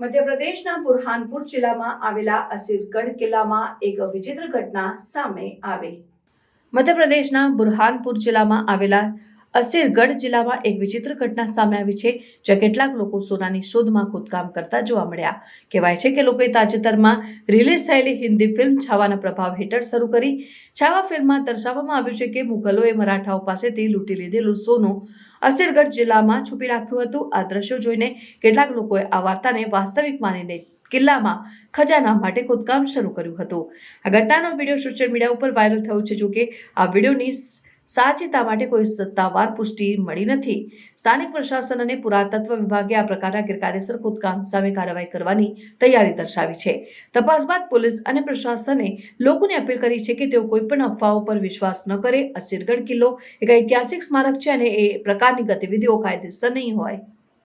મધ્યપ્રદેશના બુરહાનપુર જિલ્લામાં આવેલા અસીરગઢ કિલ્લામાં એક વિચિત્ર ઘટના સામે આવી. મધ્યપ્રદેશના બુરહાનપુર જિલ્લામાં આવેલા અસીરગઢ જિલ્લામાં એક વિચિત્ર ઘટના સામે આવી છે, જ્યાં કેટલાક લોકો સોનાની શોધમાં ખોદકામ કરતા જોવા મળ્યા. કહેવાય છે કે લોકોએ તાજેતરમાં રિલીઝ થયેલી હિન્દી ફિલ્મ છાવાના પ્રભાવ હેઠળ શરૂ કરી. છાવા ફિલ્મમાં દર્શાવવામાં આવ્યું છે કે મુઘલોએ મરાઠાઓ પાસેથી લૂંટી લીધેલું સોનું અસીરગઢ જિલ્લામાં છુપી રાખ્યું હતું. આ દ્રશ્યો જોઈને કેટલાક લોકોએ આ વાર્તાને વાસ્તવિક માનીને કિલ્લામાં ખજાના માટે ખોદકામ શરૂ કર્યું હતું. આ ઘટનાનો વીડિયો સોશિયલ મીડિયા ઉપર વાયરલ થયો છે, જોકે આ વિડીયોની સાચેતા માટે કોઈ સત્તાવાર પુષ્ટિ મળી નથી. સ્થાનિક પ્રશાસન અને પુરાતત્વ વિભાગે આ પ્રકારના ગેરકાયદેસર ખોદકામ સામે કાર્યવાહી કરવાની તૈયારી દર્શાવી છે. તપાસ બાદ પોલીસ અને પ્રશાસને લોકોને અપીલ કરી છે કે તેઓ કોઈ પણ અફવાઓ પર વિશ્વાસ ન કરે. અસીરગઢ કિલ્લો એક ઐતિહાસિક સ્મારક છે અને એ પ્રકારની ગતિવિધિઓ કાયદેસર નહીં હોય.